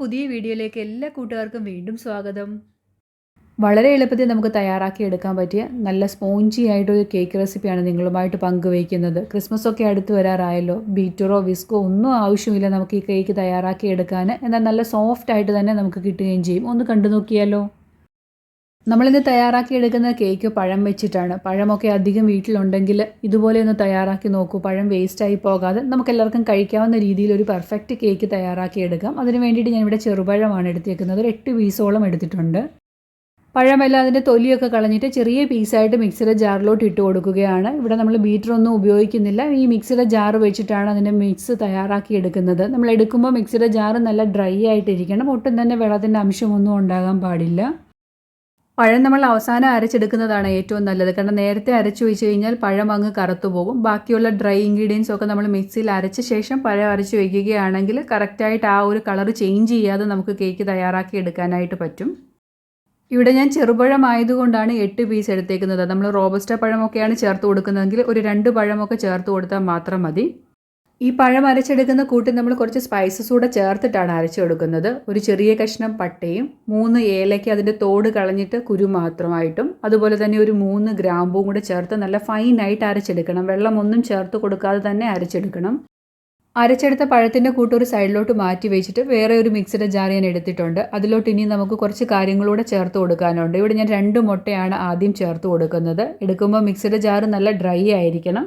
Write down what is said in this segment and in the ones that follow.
പുതിയ വീഡിയോയിലേക്ക് എല്ലാ കൂട്ടുകാർക്കും വീണ്ടും സ്വാഗതം. വളരെ എളുപ്പത്തിൽ നമുക്ക് തയ്യാറാക്കി എടുക്കാൻ പറ്റിയ നല്ല സ്പോഞ്ചി ആയിട്ടൊരു കേക്ക് റെസിപ്പിയാണ് നിങ്ങളുമായിട്ട് പങ്കുവയ്ക്കുന്നത്. ക്രിസ്മസ് ഒക്കെ അടുത്ത് വരാറായല്ലോ. ബീറ്ററോ വിസ്കോ ഒന്നും ആവശ്യമില്ല നമുക്ക് ഈ കേക്ക് തയ്യാറാക്കി എടുക്കാൻ. എന്നാൽ നല്ല സോഫ്റ്റ് ആയിട്ട് തന്നെ നമുക്ക് കിട്ടുകയും ചെയ്യും. ഒന്ന് കണ്ടു നോക്കിയാലോ? നമ്മളിന്ന് തയ്യാറാക്കി എടുക്കുന്ന കേക്ക് പഴം വെച്ചിട്ടാണ്. പഴമൊക്കെ അധികം വീട്ടിലുണ്ടെങ്കിൽ ഇതുപോലെ ഒന്ന് തയ്യാറാക്കി നോക്കൂ. പഴം വേസ്റ്റായി പോകാതെ നമുക്ക് എല്ലാവർക്കും കഴിക്കാവുന്ന രീതിയിൽ ഒരു പെർഫെക്റ്റ് കേക്ക് തയ്യാറാക്കി എടുക്കാം. അതിന് വേണ്ടിയിട്ട് ഞാൻ ഞാനിവിടെ ചെറുപഴമാണ് എടുത്തേക്കുന്നത്. ഒരു എട്ട് പീസോളം എടുത്തിട്ടുണ്ട്. പഴമെല്ലാം അതിന്റെ തൊലിയൊക്കെ കളഞ്ഞിട്ട് ചെറിയ പീസായിട്ട് മിക്സിയുടെ ജാറിലോട്ട് ഇട്ട് കൊടുക്കുകയാണ്. ഇവിടെ നമ്മൾ ബീറ്ററൊന്നും ഉപയോഗിക്കുന്നില്ല. ഈ മിക്സിയുടെ ജാർ വെച്ചിട്ടാണ് അതിന്റെ മിക്സ് തയ്യാറാക്കി എടുക്കുന്നത്. നമ്മൾ എടുക്കുമ്പോൾ മിക്സിയുടെ ജാറ് നല്ല ഡ്രൈ ആയിട്ടിരിക്കണം. ഒട്ടും തന്നെ വെള്ളത്തിന്റെ അംശമൊന്നും ഉണ്ടാകാൻ പാടില്ല. പഴം നമ്മൾ അവസാനം അരച്ചെടുക്കുന്നതാണ് ഏറ്റവും നല്ലത്. കാരണം നേരത്തെ അരച്ചു വെച്ച് കഴിഞ്ഞാൽ പഴം അങ്ങ് കറുത്തു പോകും. ബാക്കിയുള്ള ഡ്രൈ ഇൻഗ്രീഡിയൻസ് ഒക്കെ നമ്മൾ മിക്സിയിൽ അരച്ച ശേഷം പഴം അരച്ച് വയ്ക്കുകയാണെങ്കിൽ കറക്റ്റായിട്ട് ആ ഒരു കളർ ചേഞ്ച് ചെയ്യാതെ നമുക്ക് കേക്ക് തയ്യാറാക്കി എടുക്കാനായിട്ട് പറ്റും. ഇവിടെ ഞാൻ ചെറുപഴം ആയതുകൊണ്ടാണ് എട്ട് പീസ് എടുത്തേക്കുന്നത്. നമ്മൾ റോബസ്റ്റ പഴമൊക്കെയാണ് ചേർത്ത് കൊടുക്കുന്നതെങ്കിൽ ഒരു രണ്ട് പഴമൊക്കെ ചേർത്ത് കൊടുത്താൽ മാത്രം മതി. ഈ പഴം അരച്ചെടുക്കുന്ന കൂട്ടിൽ നമ്മൾ കുറച്ച് സ്പൈസസ് കൂടെ ചേർത്തിട്ടാണ് അരച്ചെടുക്കുന്നത്. ഒരു ചെറിയ കഷ്ണം പട്ടയും മൂന്ന് ഏലയ്ക്ക് അതിന്റെ തോട് കളഞ്ഞിട്ട് കുരു മാത്രമായിട്ടും അതുപോലെ തന്നെ ഒരു മൂന്ന് ഗ്രാമ്പും കൂടെ ചേർത്ത് നല്ല ഫൈനായിട്ട് അരച്ചെടുക്കണം. വെള്ളമൊന്നും ചേർത്ത് കൊടുക്കാതെ തന്നെ അരച്ചെടുക്കണം. അരച്ചെടുത്ത പഴത്തിന്റെ കൂട്ട് ഒരു സൈഡിലോട്ട് മാറ്റി വെച്ചിട്ട് വേറെ ഒരു മിക്സിയുടെ ജാർ ഞാൻ എടുത്തിട്ടുണ്ട്. അതിലോട്ട് ഇനി നമുക്ക് കുറച്ച് കാര്യങ്ങളൂടെ ചേർത്ത് കൊടുക്കാനുണ്ട്. ഇവിടെ ഞാൻ രണ്ട് മുട്ടയാണ് ആദ്യം ചേർത്ത് കൊടുക്കുന്നത്. എടുക്കുമ്പോൾ മിക്സിയുടെ ജാർ നല്ല ഡ്രൈ ആയിരിക്കണം.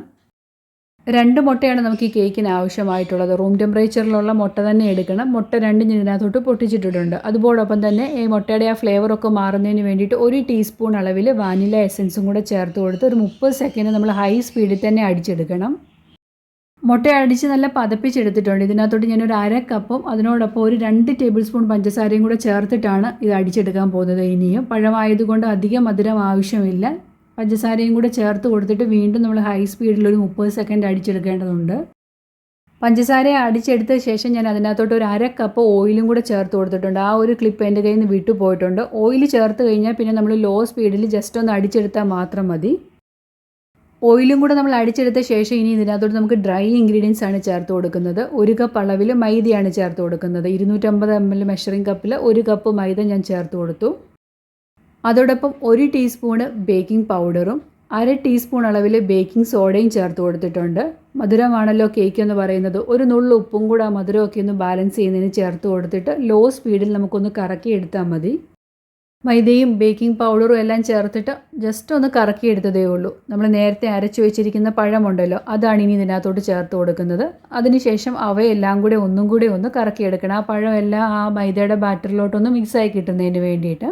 രണ്ട് മുട്ടയാണ് നമുക്ക് ഈ കേക്കിന് ആവശ്യമായിട്ടുള്ളത്. റൂം ടെമ്പറേച്ചറിലുള്ള മുട്ട തന്നെ എടുക്കണം. മുട്ട രണ്ടും ഇതിനകത്തോട്ട് പൊട്ടിച്ചിട്ടിട്ടുണ്ട്. അതുപോടൊപ്പം തന്നെ ഈ മുട്ടയുടെ ആ ഫ്ലേവറൊക്കെ മാറുന്നതിന് വേണ്ടിയിട്ട് ഒരു ടീസ്പൂൺ അളവിൽ വാനില എസൻസും കൂടെ ചേർത്ത് കൊടുത്ത് ഒരു മുപ്പത് സെക്കൻഡ് നമ്മൾ ഹൈ സ്പീഡിൽ തന്നെ അടിച്ചെടുക്കണം. മുട്ട അടിച്ച് നല്ല പതപ്പിച്ചെടുത്തിട്ടുണ്ട്. ഇതിനകത്തോട്ട് ഞാനൊരു അര കപ്പും അതിനോടൊപ്പം ഒരു രണ്ട് ടേബിൾ സ്പൂൺ പഞ്ചസാരയും കൂടെ ചേർത്തിട്ടാണ് ഇത് അടിച്ചെടുക്കാൻ പോകുന്നത് ഇനിയും. പഴമായതുകൊണ്ട് അധികം മധുരം ആവശ്യമില്ല. പഞ്ചസാരയും കൂടെ ചേർത്ത് കൊടുത്തിട്ട് വീണ്ടും നമ്മൾ ഹൈ സ്പീഡിൽ ഒരു മുപ്പത് സെക്കൻഡ് അടിച്ചെടുക്കേണ്ടതുണ്ട്. പഞ്ചസാര അടിച്ചെടുത്ത ശേഷം ഞാൻ അതിനകത്തോട്ട് ഒരു അര കപ്പ് ഓയിലും കൂടെ ചേർത്ത് കൊടുത്തിട്ടുണ്ട്. ആ ഒരു ക്ലിപ്പ് എന്റെ കയ്യിൽ നിന്ന് വിട്ടു പോയിട്ടുണ്ട്. ഓയിൽ ചേർത്ത് കഴിഞ്ഞാൽ പിന്നെ നമ്മൾ ലോ സ്പീഡിൽ ജസ്റ്റ് ഒന്ന് അടിച്ചെടുത്താൽ മാത്രം മതി. ഓയിലും കൂടെ നമ്മൾ അടിച്ചെടുത്ത ശേഷം ഇനി ഇതിനകത്തോട്ട് നമുക്ക് ഡ്രൈ ഇൻഗ്രീഡിയൻസ് ആണ് ചേർത്ത് കൊടുക്കുന്നത്. ഒരു കപ്പ് അളവിൽ മൈദയാണ് ചേർത്ത് കൊടുക്കുന്നത്. ഇരുന്നൂറ്റമ്പത് എം എൽ മെഷറിംഗ് കപ്പിൽ ഒരു കപ്പ് മൈദ ഞാൻ ചേർത്ത് കൊടുത്തു. അതോടൊപ്പം ഒരു ടീസ്പൂണ് ബേക്കിംഗ് പൗഡറും അര ടീസ്പൂൺ അളവിൽ ബേക്കിംഗ് സോഡയും ചേർത്ത് കൊടുത്തിട്ടുണ്ട്. മധുരമാണല്ലോ കേക്ക് എന്ന് പറയുന്നത്. ഒരു നുള്ളു ഉപ്പും കൂടെ ആ മധുരമൊക്കെ ഒന്ന് ബാലൻസ് ചെയ്യുന്നതിന് ചേർത്ത് കൊടുത്തിട്ട് ലോ സ്പീഡിൽ നമുക്കൊന്ന് കറക്കി എടുത്താൽ മതി. മൈദയും ബേക്കിംഗ് പൗഡറും എല്ലാം ചേർത്തിട്ട് ജസ്റ്റ് ഒന്ന് കറക്കി എടുത്തതേ ഉള്ളൂ. നമ്മൾ നേരത്തെ അരച്ചു വെച്ചിരിക്കുന്ന പഴമുണ്ടല്ലോ അതാണ് ഇനി ഇതിനകത്തോട്ട് ചേർത്ത് കൊടുക്കുന്നത്. അതിനുശേഷം അവയെല്ലാം കൂടെ ഒന്നും കൂടെ ഒന്ന് കറക്കി എടുക്കണം. ആ പഴമെല്ലാം ആ മൈദയുടെ ബാറ്ററിലോട്ടൊന്ന് മിക്സ് ആയി കിട്ടുന്നതിന് വേണ്ടിയിട്ട്.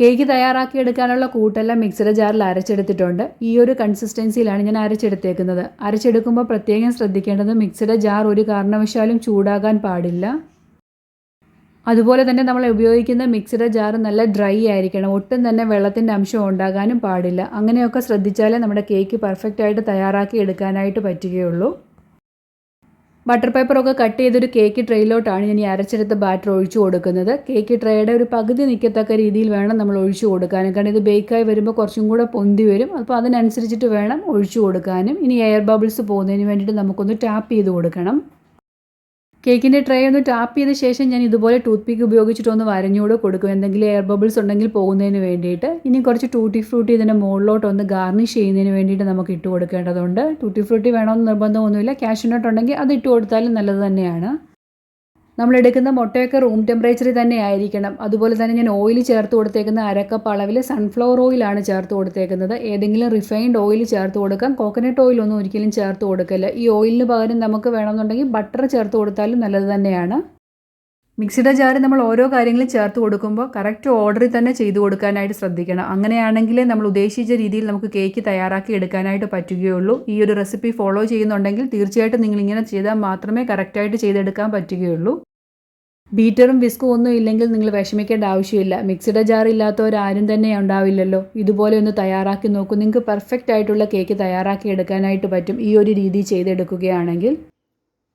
കേക്ക് തയ്യാറാക്കി എടുക്കാനുള്ള കൂട്ടെല്ലാം മിക്സിയുടെ ജാറിൽ അരച്ചെടുത്തിട്ടുണ്ട്. ഈ ഒരു കൺസിസ്റ്റൻസിയിലാണ് ഞാൻ അരച്ചെടുത്തേക്കുന്നത്. അരച്ചെടുക്കുമ്പോൾ പ്രത്യേകം ശ്രദ്ധിക്കേണ്ടത് മിക്സിയുടെ ജാർ ഒരു കാരണവശാലും ചൂടാകാൻ പാടില്ല. അതുപോലെ തന്നെ നമ്മൾ ഉപയോഗിക്കുന്ന മിക്സിയുടെ ജാർ നല്ല ഡ്രൈ ആയിരിക്കണം. ഒട്ടും തന്നെ വെള്ളത്തിന്റെ അംശം ഉണ്ടാകാനും പാടില്ല. അങ്ങനെയൊക്കെ ശ്രദ്ധിച്ചാലേ നമ്മുടെ കേക്ക് പെർഫെക്റ്റായിട്ട് തയ്യാറാക്കി എടുക്കാനായിട്ട് പറ്റുകയുള്ളൂ. ബട്ടർ പേപ്പറൊക്കെ കട്ട് ചെയ്തൊരു കേക്ക് ട്രേയിലോട്ടാണ് ഞാൻ ഈ അരച്ചെടുത്ത ബാറ്റർ ഒഴിച്ചു കൊടുക്കുന്നത്. കേക്ക് ട്രേയുടെ ഒരു പകുതി നിൽക്കത്തക്ക രീതിയിൽ വേണം നമ്മൾ ഒഴിച്ചു കൊടുക്കാനും. കാരണം ഇത് ബേക്കായി വരുമ്പോൾ കുറച്ചും കൂടെ പൊന്തി വരും. അപ്പോൾ അതിനനുസരിച്ചിട്ട് വേണം ഒഴിച്ചു കൊടുക്കാനും. ഇനി എയർ ബബിൾസ് പോകുന്നതിന് വേണ്ടിയിട്ട് നമുക്കൊന്ന് ടാപ്പ് ചെയ്ത് കൊടുക്കണം. കേക്കിന്റെ ട്രേ ഒന്ന് ടാപ്പ് ചെയ്ത ശേഷം ഞാൻ ഇതുപോലെ ടൂത്ത് പിക്ക് ഉപയോഗിച്ചിട്ടൊന്ന് വരഞ്ഞുകൂടെ കൊടുക്കും. എന്തെങ്കിലും എയർ ബബിൾസ് ഉണ്ടെങ്കിൽ പോകുന്നതിന് വേണ്ടിയിട്ട്. ഇനി കുറച്ച് ടൂട്ടി ഫ്രൂട്ടി ഇതിന്റെ മുകളിലോട്ട് ഒന്ന് ഗാർണിഷ് ചെയ്യുന്നതിന് വേണ്ടിയിട്ട് നമുക്ക് ഇട്ട് കൊടുക്കേണ്ടതുണ്ട്. ടൂട്ടി ഫ്രൂട്ടി വേണമെന്ന് നിർബന്ധമൊന്നുമില്ല. ക്യാഷ് ഉണ്ടെങ്കിൽ അത് ഇട്ട് കൊടുത്താലും നല്ലത് തന്നെയാണ്. നമ്മൾ എടുക്കുന്ന മുട്ടയൊക്കെ റൂം ടെമ്പറേച്ചറിൽ തന്നെ ആയിരിക്കണം. അതുപോലെ തന്നെ ഞാൻ ഓയിൽ ചേർത്ത് കൊടുത്തേക്കുന്ന അരക്കപ്പ് അളവിൽ സൺഫ്ലവർ ഓയിലാണ് ചേർത്ത് കൊടുത്തേക്കുന്നത്. ഏതെങ്കിലും റിഫൈൻഡ് ഓയിൽ ചേർത്ത് കൊടുക്കാം. കോക്കനട്ട് ഓയിലൊന്നും ഒരിക്കലും ചേർത്ത് കൊടുക്കില്ല. ഈ ഓയിലിന് പകരം നമുക്ക് വേണമെന്നുണ്ടെങ്കിൽ ബട്ടർ ചേർത്ത് കൊടുത്താലും നല്ലത് തന്നെയാണ്. മിക്സിയുടെ ജാറിൽ നമ്മൾ ഓരോ കാര്യങ്ങളും ചേർത്ത് കൊടുക്കുമ്പോൾ കറക്റ്റ് ഓർഡറിൽ തന്നെ ചെയ്തു കൊടുക്കാനായിട്ട് ശ്രദ്ധിക്കണം. അങ്ങനെയാണെങ്കിലേ നമ്മൾ ഉദ്ദേശിച്ച രീതിയിൽ നമുക്ക് കേക്ക് തയ്യാറാക്കി എടുക്കാനായിട്ട് പറ്റുകയുള്ളൂ. ഈ ഒരു റെസിപ്പി ഫോളോ ചെയ്യുന്നുണ്ടെങ്കിൽ തീർച്ചയായിട്ടും നിങ്ങൾ ഇങ്ങനെ ചെയ്താൽ മാത്രമേ കറക്റ്റായിട്ട് ചെയ്തെടുക്കാൻ പറ്റുകയുള്ളൂ. ബീറ്ററും വിസ്കും ഒന്നും ഇല്ലെങ്കിൽ നിങ്ങൾ വിഷമിക്കേണ്ട ആവശ്യമില്ല. മിക്സിയുടെ ജാർ ഇല്ലാത്തവരാരും തന്നെ ഉണ്ടാവില്ലല്ലോ. ഇതുപോലെ ഒന്ന് തയ്യാറാക്കി നോക്കൂ. നിങ്ങൾക്ക് പെർഫെക്റ്റ് ആയിട്ടുള്ള കേക്ക് തയ്യാറാക്കി എടുക്കാനായിട്ട് പറ്റും ഈ ഒരു രീതി ചെയ്തെടുക്കുകയാണെങ്കിൽ.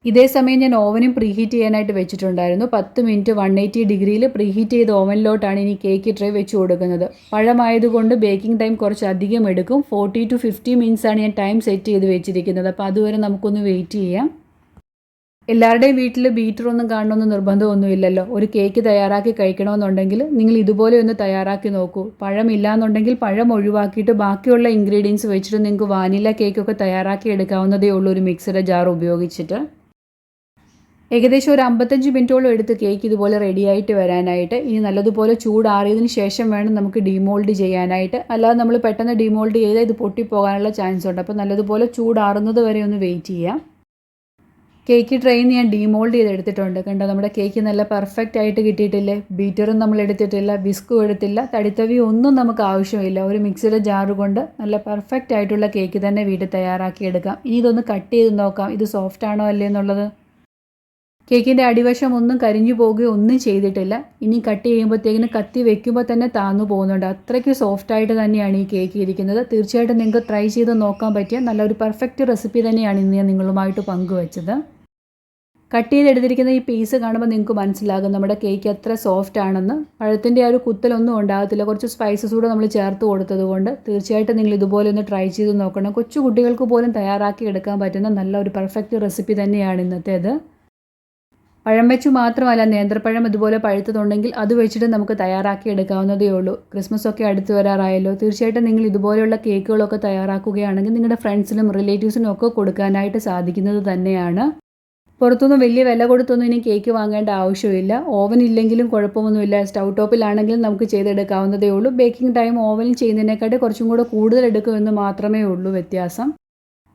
ഇതേ സമയം ഞാൻ ഓവനും പ്രീഹീറ്റ് ചെയ്യാനായിട്ട് വെച്ചിട്ടുണ്ടായിരുന്നു. പത്ത് മിനിറ്റ് വൺ എയ്റ്റി ഡിഗ്രിയിൽ പ്രീഹീറ്റ് ചെയ്ത ഓവനിലോട്ടാണ് ഇനി കേക്ക് ട്രേ വെച്ച് കൊടുക്കുന്നത്. പഴമായതുകൊണ്ട് ബേക്കിംഗ് ടൈം കുറച്ച് അധികം എടുക്കും. ഫോർട്ടി ടു ഫിഫ്റ്റി ആണ് ഞാൻ ടൈം സെറ്റ് ചെയ്ത് വെച്ചിരിക്കുന്നത്. അപ്പോൾ അതുവരെ നമുക്കൊന്ന് വെയിറ്റ് ചെയ്യാം. എല്ലാവരുടെയും വീട്ടിൽ ബീറ്ററൊന്നും കാണണമെന്ന് നിർബന്ധമൊന്നുമില്ലല്ലോ. ഒരു കേക്ക് തയ്യാറാക്കി കഴിക്കണമെന്നുണ്ടെങ്കിൽ നിങ്ങൾ ഇതുപോലെ ഒന്ന് തയ്യാറാക്കി നോക്കൂ. പഴമില്ലാന്നുണ്ടെങ്കിൽ പഴം ഒഴിവാക്കിയിട്ട് ബാക്കിയുള്ള ഇൻഗ്രീഡിയൻസ് വെച്ചിട്ട് നിങ്ങൾക്ക് വാനില കേക്കൊക്കെ തയ്യാറാക്കി എടുക്കാവുന്നതേ ഉള്ളൂ ഒരു മിക്സഡ് ജാർ ഉപയോഗിച്ചിട്ട്. ഏകദേശം ഒരു അമ്പത്തഞ്ച് മിനിറ്റോളം എടുത്ത് കേക്ക് ഇതുപോലെ റെഡിയായിട്ട് വരാനായിട്ട് ഇനി നല്ലതുപോലെ ചൂടാറിയതിന് ശേഷം വേണം നമുക്ക് ഡിമോൾഡ് ചെയ്യാനായിട്ട്. അല്ലാതെ നമ്മൾ പെട്ടെന്ന് ഡിമോൾഡ് ചെയ്താൽ ഇത് പൊട്ടിപ്പോകാനുള്ള ചാൻസ് ഉണ്ട്. അപ്പോൾ നല്ലതുപോലെ ചൂടാറുന്നത് വരെ ഒന്ന് വെയിറ്റ് ചെയ്യാം. കേക്ക് ട്രെയിൻ ഞാൻ ഡിമോൾഡ് ചെയ്തെടുത്തിട്ടുണ്ട്. കണ്ടോ നമ്മുടെ കേക്ക് നല്ല പെർഫെക്റ്റ് ആയിട്ട് കിട്ടിയിട്ടില്ലേ? ബീറ്ററും നമ്മൾ എടുത്തിട്ടില്ല ബിസ്കും എടുത്തില്ല തടിത്തവി ഒന്നും നമുക്ക് ആവശ്യമില്ല. ഒരു മിക്സിയുടെ ജാറ് കൊണ്ട് നല്ല പെർഫെക്റ്റ് ആയിട്ടുള്ള കേക്ക് തന്നെ വീട്ടിൽ തയ്യാറാക്കി എടുക്കാം. ഇനി ഇതൊന്ന് കട്ട് ചെയ്ത് നോക്കാം. ഇത് സോഫ്റ്റ് ആണോ അല്ലേ എന്നുള്ളത്? കേക്കിന്റെ അടിവശം ഒന്നും കരിഞ്ഞു പോകുകയോ ഒന്നും ചെയ്തിട്ടില്ല. ഇനി കട്ട് ചെയ്യുമ്പോഴത്തേക്കിന് കത്തി വെക്കുമ്പോൾ തന്നെ താന്നു പോകുന്നുണ്ട്. അത്രയ്ക്ക് സോഫ്റ്റ് ആയിട്ട് തന്നെയാണ് ഈ കേക്ക് ഇരിക്കുന്നത്. തീർച്ചയായിട്ടും നിങ്ങൾക്ക് ട്രൈ ചെയ്ത് നോക്കാൻ പറ്റിയ നല്ലൊരു പെർഫെക്റ്റ് റെസിപ്പി തന്നെയാണ് ഇന്ന് ഞാൻ നിങ്ങളുമായിട്ട് പങ്കുവച്ചത്. കട്ട് ചെയ്തെടുത്തിരിക്കുന്ന ഈ പീസ് കാണുമ്പോൾ നിങ്ങൾക്ക് മനസ്സിലാകും നമ്മുടെ കേക്ക് എത്ര സോഫ്റ്റ് ആണെന്ന്. പഴത്തിന്റെ ആ ഒരു കുത്തലൊന്നും ഉണ്ടാകത്തില്ല. കുറച്ച് സ്പൈസസ് കൂടെ നമ്മൾ ചേർത്ത് കൊടുത്തത് കൊണ്ട് തീർച്ചയായിട്ടും നിങ്ങൾ ഇതുപോലെ ഒന്ന് ട്രൈ ചെയ്ത് നോക്കണം. കൊച്ചു കുട്ടികൾക്ക് പോലും തയ്യാറാക്കി എടുക്കാൻ പറ്റുന്ന നല്ല ഒരു പെർഫെക്റ്റ് റെസിപ്പി തന്നെയാണ് ഇന്നത്തേത്. പഴം വെച്ച് മാത്രമല്ല നേന്ത്രപ്പഴം ഇതുപോലെ പഴുത്തതുണ്ടെങ്കിൽ അത് വെച്ചിട്ട് നമുക്ക് തയ്യാറാക്കി എടുക്കാവുന്നതേ ഉള്ളൂ. ക്രിസ്മസ് ഒക്കെ അടുത്ത് വരാറായല്ലോ. തീർച്ചയായിട്ടും നിങ്ങൾ ഇതുപോലെയുള്ള കേക്കുകളൊക്കെ തയ്യാറാക്കുകയാണെങ്കിൽ നിങ്ങളുടെ ഫ്രണ്ട്സിനും റിലേറ്റീവ്സിനും ഒക്കെ കൊടുക്കാനായിട്ട് സാധിക്കുന്നത് തന്നെയാണ്. പുറത്തുനിന്ന് വലിയ വില കൊടുത്തൊന്നും ഇനി കേക്ക് വാങ്ങേണ്ട ആവശ്യമില്ല. ഓവൻ ഇല്ലെങ്കിലും കുഴപ്പമൊന്നുമില്ല. സ്റ്റൗ ടോപ്പിലാണെങ്കിലും നമുക്ക് ചെയ്തെടുക്കാവുന്നതേ ഉള്ളൂ. ബേക്കിംഗ് ടൈം ഓവനിൽ ചെയ്യുന്നതിനേക്കാട്ടിൽ കുറച്ചും കൂടെ കൂടുതൽ എടുക്കുമെന്ന് മാത്രമേ ഉള്ളൂ വ്യത്യാസം.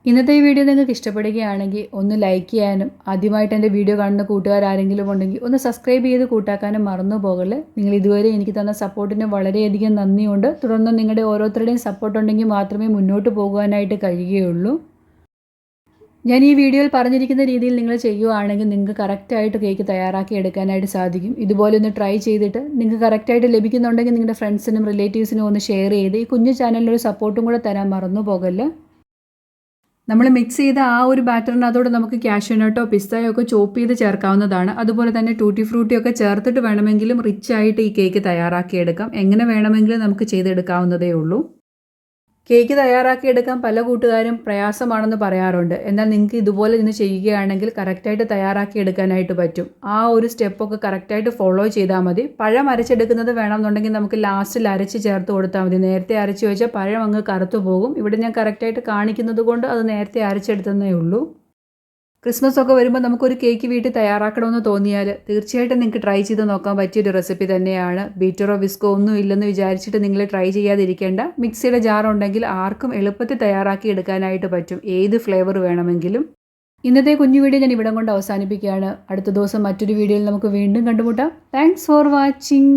ഇന്നത്തെ ഈ വീഡിയോ നിങ്ങൾക്ക് ഇഷ്ടപ്പെടുകയാണെങ്കിൽ ഒന്ന് ലൈക്ക് ചെയ്യാനും ആദ്യമായിട്ട് എന്റെ വീഡിയോ കാണുന്ന കൂട്ടുകാർ ആരെങ്കിലും ഉണ്ടെങ്കിൽ ഒന്ന് സബ്സ്ക്രൈബ് ചെയ്ത് കൂട്ടാക്കാനും മറന്നു പോകൽ നിങ്ങൾ ഇതുവരെ എനിക്ക് തന്ന സപ്പോർട്ടിന് വളരെയധികം നന്ദിയുണ്ട്. തുടർന്ന് നിങ്ങളുടെ ഓരോരുത്തരുടെയും സപ്പോർട്ട് ഉണ്ടെങ്കിൽ മാത്രമേ മുന്നോട്ട് പോകുവാനായിട്ട് കഴിയുകയുള്ളൂ. ഞാൻ ഈ വീഡിയോയിൽ പറഞ്ഞിരിക്കുന്ന രീതിയിൽ നിങ്ങൾ ചെയ്യുവാണെങ്കിൽ നിങ്ങൾക്ക് കറക്റ്റായിട്ട് കേക്ക് തയ്യാറാക്കി എടുക്കാനായിട്ട് സാധിക്കും. ഇതുപോലെ ഒന്ന് ട്രൈ ചെയ്തിട്ട് നിങ്ങൾക്ക് കറക്റ്റായിട്ട് ലഭിക്കുന്നുണ്ടെങ്കിൽ നിങ്ങളുടെ ഫ്രണ്ട്സിനും റിലേറ്റീവ്സിനും ഒന്ന് ഷെയർ ചെയ്ത് ഈ കുഞ്ഞു ചാനലിനൊരു സപ്പോർട്ടും കൂടെ തരാൻ മറന്നു പോകല്ലേ. നമ്മൾ മിക്സ് ചെയ്ത ആ ഒരു ബാറ്ററിനകത്തോടെ നമുക്ക് കാഷ്യൂനട്ടോ പിസ്തയോ ഒക്കെ ചോപ്പ് ചെയ്ത് ചേർക്കാവുന്നതാണ്. അതുപോലെ തന്നെ ടൂട്ടി ഫ്രൂട്ടി ഒക്കെ ചേർത്തിട്ട് വേണമെങ്കിലും റിച്ച് ആയിട്ട് ഈ കേക്ക് തയ്യാറാക്കിയെടുക്കാം. എങ്ങനെ വേണമെങ്കിലും നമുക്ക് ചെയ്തെടുക്കാവുന്നതേ ഉള്ളൂ. കേക്ക് തയ്യാറാക്കിയെടുക്കാൻ പല കൂട്ടുകാരും പ്രയാസമാണെന്ന് പറയാറുണ്ട്. എന്നാൽ നിങ്ങൾക്ക് ഇതുപോലെ ഇന്ന് ചെയ്യുകയാണെങ്കിൽ കറക്റ്റായിട്ട് തയ്യാറാക്കി എടുക്കാനായിട്ട് പറ്റും. ആ ഒരു സ്റ്റെപ്പൊക്കെ കറക്റ്റായിട്ട് ഫോളോ ചെയ്താൽ മതി. പഴം അരച്ചെടുക്കുന്നത് വേണമെന്നുണ്ടെങ്കിൽ നമുക്ക് ലാസ്റ്റിൽ അരച്ച് ചേർത്ത് കൊടുത്താൽ മതി. നേരത്തെ അരച്ച് വെച്ചാൽ പഴം അങ്ങ് കറുത്തു പോകും. ഇവിടെ ഞാൻ കറക്റ്റായിട്ട് കാണിക്കുന്നത് കൊണ്ട് അത് നേരത്തെ അരച്ചെടുത്തതേ ഉള്ളൂ. ക്രിസ്മസ് ഒക്കെ വരുമ്പോൾ നമുക്കൊരു കേക്ക് വീട്ടിൽ തയ്യാറാക്കണമെന്ന് തോന്നിയാൽ തീർച്ചയായിട്ടും നിങ്ങൾക്ക് ട്രൈ ചെയ്ത് നോക്കാൻ പറ്റിയൊരു റെസിപ്പി തന്നെയാണ്. ബീറ്ററോ വിസ്കോ ഒന്നും ഇല്ലെന്ന് വിചാരിച്ചിട്ട് നിങ്ങൾ ട്രൈ ചെയ്യാതിരിക്കേണ്ട. മിക്സിയുടെ ജാർ ഉണ്ടെങ്കിൽ ആർക്കും എളുപ്പത്തിൽ തയ്യാറാക്കി എടുക്കാനായിട്ട് പറ്റും. ഏത് ഫ്ലേവർ വേണമെങ്കിലും. ഇന്നത്തെ കുഞ്ഞു വീഡിയോ ഞാൻ ഇവിടം കൊണ്ട് അവസാനിപ്പിക്കുകയാണ്. അടുത്ത ദിവസം മറ്റൊരു വീഡിയോയിൽ നമുക്ക് വീണ്ടും കണ്ടുമുട്ടാം. Thanks for watching.